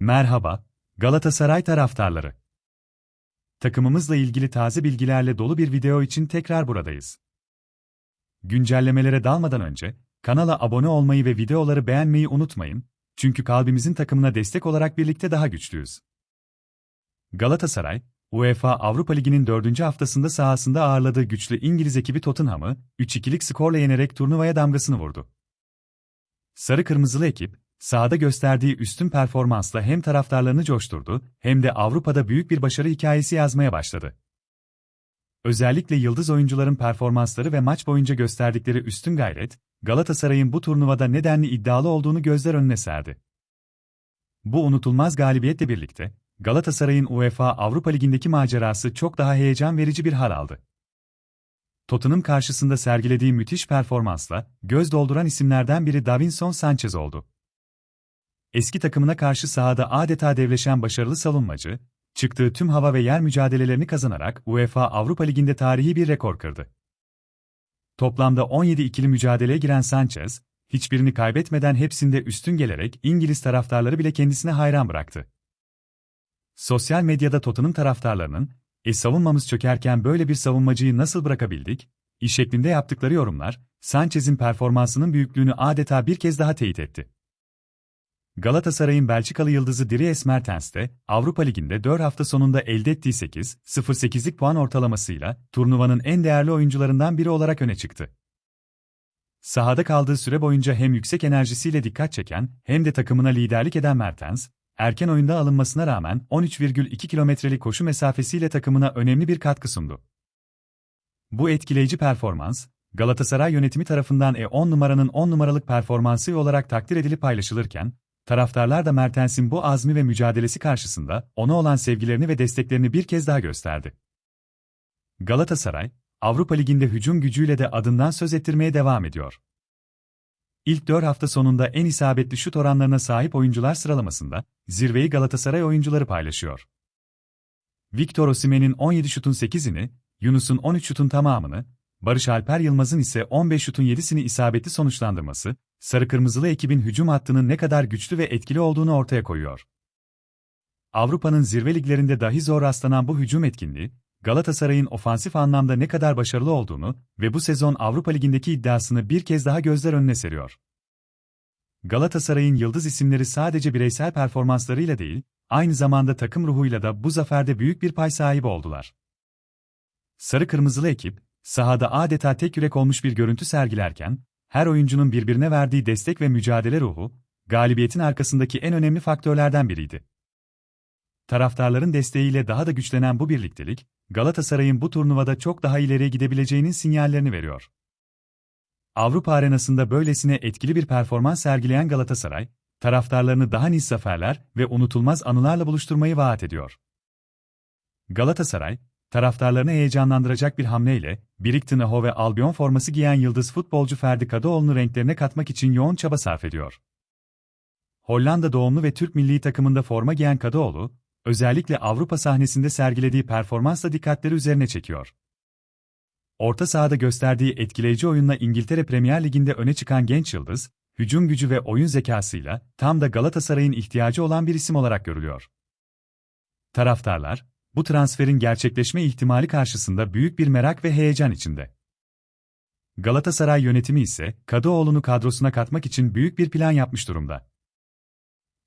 Merhaba, Galatasaray taraftarları. Takımımızla ilgili taze bilgilerle dolu bir video için tekrar buradayız. Güncellemelere dalmadan önce, kanala abone olmayı ve videoları beğenmeyi unutmayın, çünkü kalbimizin takımına destek olarak birlikte daha güçlüyüz. Galatasaray, UEFA Avrupa Ligi'nin dördüncü haftasında sahasında ağırladığı güçlü İngiliz ekibi Tottenham'ı 3-2'lik skorla yenerek turnuvaya damgasını vurdu. Sarı kırmızılı ekip, sahada gösterdiği üstün performansla hem taraftarlarını coşturdu, hem de Avrupa'da büyük bir başarı hikayesi yazmaya başladı. Özellikle yıldız oyuncuların performansları ve maç boyunca gösterdikleri üstün gayret, Galatasaray'ın bu turnuvada nedenli iddialı olduğunu gözler önüne serdi. Bu unutulmaz galibiyetle birlikte, Galatasaray'ın UEFA Avrupa Ligi'ndeki macerası çok daha heyecan verici bir hal aldı. Tottenham karşısında sergilediği müthiş performansla, göz dolduran isimlerden biri Davinson Sanchez oldu. Eski takımına karşı sahada adeta devleşen başarılı savunmacı, çıktığı tüm hava ve yer mücadelelerini kazanarak UEFA Avrupa Ligi'nde tarihi bir rekor kırdı. Toplamda 17 ikili mücadeleye giren Sanchez, hiçbirini kaybetmeden hepsinde üstün gelerek İngiliz taraftarları bile kendisine hayran bıraktı. Sosyal medyada Tottenham taraftarlarının, e savunmamız çökerken böyle bir savunmacıyı nasıl bırakabildik, iş şeklinde yaptıkları yorumlar, Sanchez'in performansının büyüklüğünü adeta bir kez daha teyit etti. Galatasaray'ın Belçikalı yıldızı Dries Mertens de, Avrupa Ligi'nde 4 hafta sonunda elde ettiği 8-0-8'lik puan ortalamasıyla, turnuvanın en değerli oyuncularından biri olarak öne çıktı. Sahada kaldığı süre boyunca hem yüksek enerjisiyle dikkat çeken, hem de takımına liderlik eden Mertens, erken oyunda alınmasına rağmen 13,2 kilometrelik koşu mesafesiyle takımına önemli bir katkı sundu. Bu etkileyici performans, Galatasaray yönetimi tarafından E10 numaranın 10 numaralık performansı olarak takdir edilip paylaşılırken, taraftarlar da Mertens'in bu azmi ve mücadelesi karşısında ona olan sevgilerini ve desteklerini bir kez daha gösterdi. Galatasaray, Avrupa Ligi'nde hücum gücüyle de adından söz ettirmeye devam ediyor. İlk 4 hafta sonunda en isabetli şut oranlarına sahip oyuncular sıralamasında zirveyi Galatasaray oyuncuları paylaşıyor. Victor Osimhen'in 17 şutun 8'ini, Yunus'un 13 şutun tamamını, Barış Alper Yılmaz'ın ise 15 şutun 7'sini isabetli sonuçlandırması, sarı kırmızılı ekibin hücum hattının ne kadar güçlü ve etkili olduğunu ortaya koyuyor. Avrupa'nın zirve liglerinde dahi zor rastlanan bu hücum etkinliği, Galatasaray'ın ofansif anlamda ne kadar başarılı olduğunu ve bu sezon Avrupa Ligi'ndeki iddiasını bir kez daha gözler önüne seriyor. Galatasaray'ın yıldız isimleri sadece bireysel performanslarıyla değil, aynı zamanda takım ruhuyla da bu zaferde büyük bir pay sahibi oldular. Sarı kırmızılı ekip, sahada adeta tek yürek olmuş bir görüntü sergilerken, her oyuncunun birbirine verdiği destek ve mücadele ruhu, galibiyetin arkasındaki en önemli faktörlerden biriydi. Taraftarların desteğiyle daha da güçlenen bu birliktelik, Galatasaray'ın bu turnuvada çok daha ileriye gidebileceğinin sinyallerini veriyor. Avrupa arenasında böylesine etkili bir performans sergileyen Galatasaray, taraftarlarını daha nice zaferler ve unutulmaz anılarla buluşturmayı vaat ediyor. Galatasaray, taraftarlarını heyecanlandıracak bir hamleyle, Biriktinho ve Albion forması giyen yıldız futbolcu Ferdi Kadıoğlu'nu renklerine katmak için yoğun çaba sarf ediyor. Hollanda doğumlu ve Türk milli takımında forma giyen Kadıoğlu, özellikle Avrupa sahnesinde sergilediği performansla dikkatleri üzerine çekiyor. Orta sahada gösterdiği etkileyici oyunla İngiltere Premier Ligi'nde öne çıkan genç yıldız, hücum gücü ve oyun zekasıyla tam da Galatasaray'ın ihtiyacı olan bir isim olarak görülüyor. Taraftarlar, bu transferin gerçekleşme ihtimali karşısında büyük bir merak ve heyecan içinde. Galatasaray yönetimi ise Kadıoğlu'nu kadrosuna katmak için büyük bir plan yapmış durumda.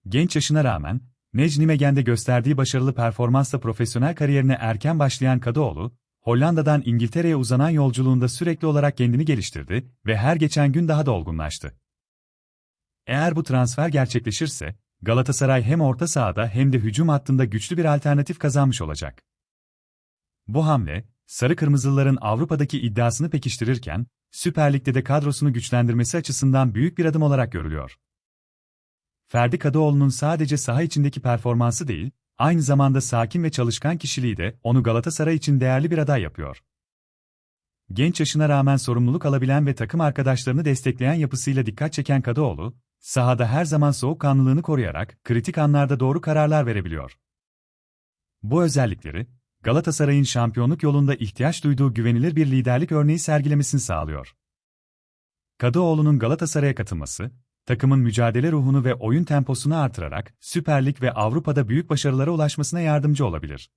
Genç yaşına rağmen, Necmi Megen'de gösterdiği başarılı performansla profesyonel kariyerine erken başlayan Kadıoğlu, Hollanda'dan İngiltere'ye uzanan yolculuğunda sürekli olarak kendini geliştirdi ve her geçen gün daha da olgunlaştı. Eğer bu transfer gerçekleşirse, Galatasaray hem orta sahada hem de hücum hattında güçlü bir alternatif kazanmış olacak. Bu hamle, Sarı Kırmızılıların Avrupa'daki iddiasını pekiştirirken, Süper Lig'de de kadrosunu güçlendirmesi açısından büyük bir adım olarak görülüyor. Ferdi Kadıoğlu'nun sadece saha içindeki performansı değil, aynı zamanda sakin ve çalışkan kişiliği de onu Galatasaray için değerli bir aday yapıyor. Genç yaşına rağmen sorumluluk alabilen ve takım arkadaşlarını destekleyen yapısıyla dikkat çeken Kadıoğlu, sahada her zaman soğukkanlılığını koruyarak kritik anlarda doğru kararlar verebiliyor. Bu özellikleri, Galatasaray'ın şampiyonluk yolunda ihtiyaç duyduğu güvenilir bir liderlik örneği sergilemesini sağlıyor. Kadıoğlu'nun Galatasaray'a katılması, takımın mücadele ruhunu ve oyun temposunu artırarak Süper Lig ve Avrupa'da büyük başarılara ulaşmasına yardımcı olabilir.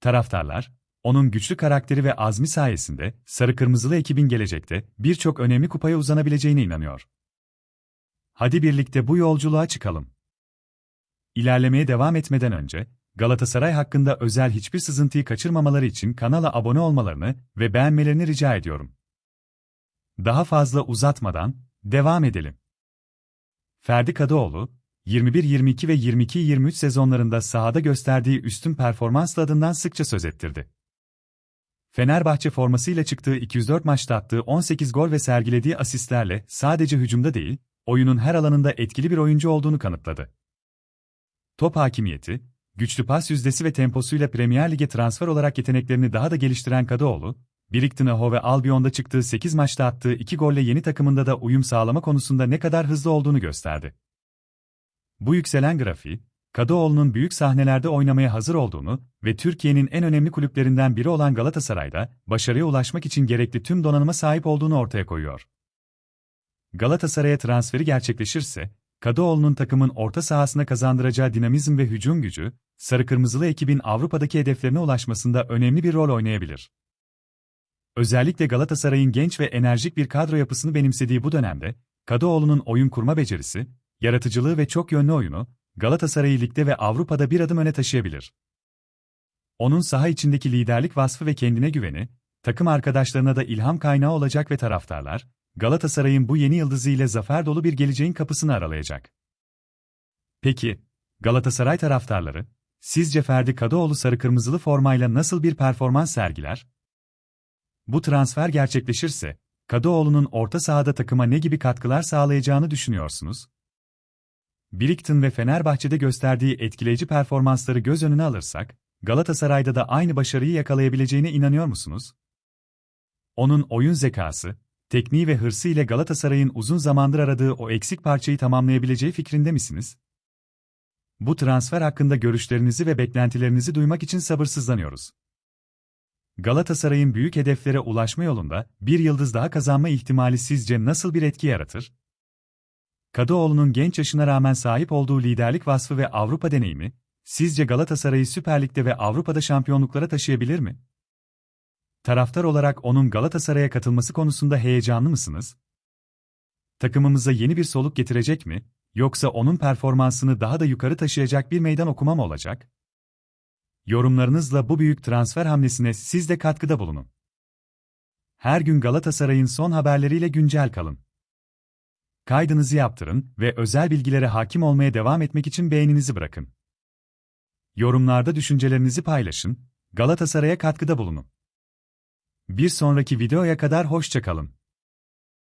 Taraftarlar, onun güçlü karakteri ve azmi sayesinde sarı kırmızılı ekibin gelecekte birçok önemli kupaya uzanabileceğine inanıyor. Hadi birlikte bu yolculuğa çıkalım. İlerlemeye devam etmeden önce, Galatasaray hakkında özel hiçbir sızıntıyı kaçırmamaları için kanala abone olmalarını ve beğenmelerini rica ediyorum. Daha fazla uzatmadan, devam edelim. Ferdi Kadıoğlu, 21-22 ve 22-23 sezonlarında sahada gösterdiği üstün performansla adından sıkça söz ettirdi. Fenerbahçe formasıyla çıktığı 204 maçta attığı 18 gol ve sergilediği asistlerle sadece hücumda değil, oyunun her alanında etkili bir oyuncu olduğunu kanıtladı. Top hakimiyeti, güçlü pas yüzdesi ve temposuyla Premier Lig'e transfer olarak yeteneklerini daha da geliştiren Kadıoğlu, Brighton ve Albion'da çıktığı 8 maçta attığı 2 golle yeni takımında da uyum sağlama konusunda ne kadar hızlı olduğunu gösterdi. Bu yükselen grafiği, Kadıoğlu'nun büyük sahnelerde oynamaya hazır olduğunu ve Türkiye'nin en önemli kulüplerinden biri olan Galatasaray'da başarıya ulaşmak için gerekli tüm donanıma sahip olduğunu ortaya koyuyor. Galatasaray'a transferi gerçekleşirse, Kadıoğlu'nun takımın orta sahasına kazandıracağı dinamizm ve hücum gücü, sarı kırmızılı ekibin Avrupa'daki hedeflerine ulaşmasında önemli bir rol oynayabilir. Özellikle Galatasaray'ın genç ve enerjik bir kadro yapısını benimsediği bu dönemde, Kadıoğlu'nun oyun kurma becerisi, yaratıcılığı ve çok yönlü oyunu, Galatasaray'ı ligde ve Avrupa'da bir adım öne taşıyabilir. Onun saha içindeki liderlik vasfı ve kendine güveni, takım arkadaşlarına da ilham kaynağı olacak ve taraftarlar, Galatasaray'ın bu yeni yıldızı ile zafer dolu bir geleceğin kapısını aralayacak. Peki, Galatasaray taraftarları, sizce Ferdi Kadıoğlu sarı kırmızılı formayla nasıl bir performans sergiler? Bu transfer gerçekleşirse, Kadıoğlu'nun orta sahada takıma ne gibi katkılar sağlayacağını düşünüyorsunuz? Brighton ve Fenerbahçe'de gösterdiği etkileyici performansları göz önüne alırsak, Galatasaray'da da aynı başarıyı yakalayabileceğine inanıyor musunuz? Onun oyun zekası, tekniği ve hırsı ile Galatasaray'ın uzun zamandır aradığı o eksik parçayı tamamlayabileceği fikrinde misiniz? Bu transfer hakkında görüşlerinizi ve beklentilerinizi duymak için sabırsızlanıyoruz. Galatasaray'ın büyük hedeflere ulaşma yolunda bir yıldız daha kazanma ihtimali sizce nasıl bir etki yaratır? Kadıoğlu'nun genç yaşına rağmen sahip olduğu liderlik vasfı ve Avrupa deneyimi, sizce Galatasaray'ı Süper Lig'de ve Avrupa'da şampiyonluklara taşıyabilir mi? Taraftar olarak onun Galatasaray'a katılması konusunda heyecanlı mısınız? Takımımıza yeni bir soluk getirecek mi, yoksa onun performansını daha da yukarı taşıyacak bir meydan okuma mı olacak? Yorumlarınızla bu büyük transfer hamlesine siz de katkıda bulunun. Her gün Galatasaray'ın son haberleriyle güncel kalın. Kaydınızı yaptırın ve özel bilgilere hakim olmaya devam etmek için beğeninizi bırakın. Yorumlarda düşüncelerinizi paylaşın, Galatasaray'a katkıda bulunun. Bir sonraki videoya kadar hoşçakalın.